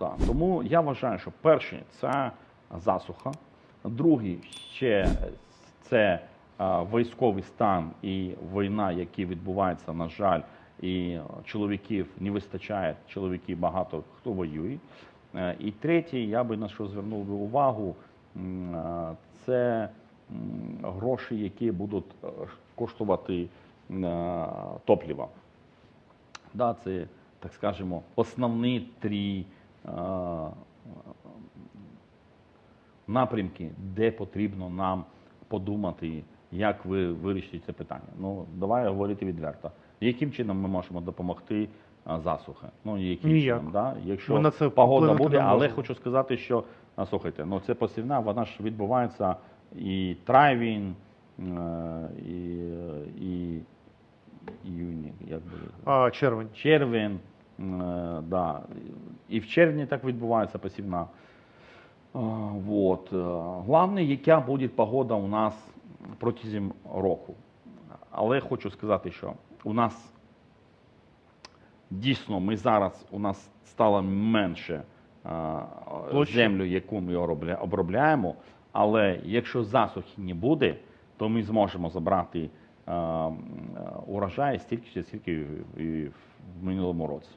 да. Тому я вважаю, що перший це засуха, другий ще це військовий стан і війна, які відбуваються, на жаль, і чоловіків не вистачає, чоловіків багато хто воює. Е, І третій, я би на що звернув би увагу, це гроші, які будуть е, коштувати е, топливо. Да, це, так скажемо, основні три напрямки, де потрібно нам подумати, як ви вирішите це питання. Ну, давай говорити відверто. Яким чином ми можемо допомогти а, засухи? Ну, яким Ніяк. чином, да? Якщо Ми на це погода буде, але хочу сказати, що слухайте, ну це посівна, вона ж відбувається і травень, е, і, і іюні, як би А, червень. червень, е, да. І в червні так відбувається посівна. Е, Вот. е, Головне, яка буде погода у нас протягом року. Але хочу сказати, що у нас дійсно ми зараз у нас стало менше е, Площі. землю, яку ми обробляємо. Але якщо засухи не буде, то ми зможемо забрати урожай стільки, скільки і в минулому році.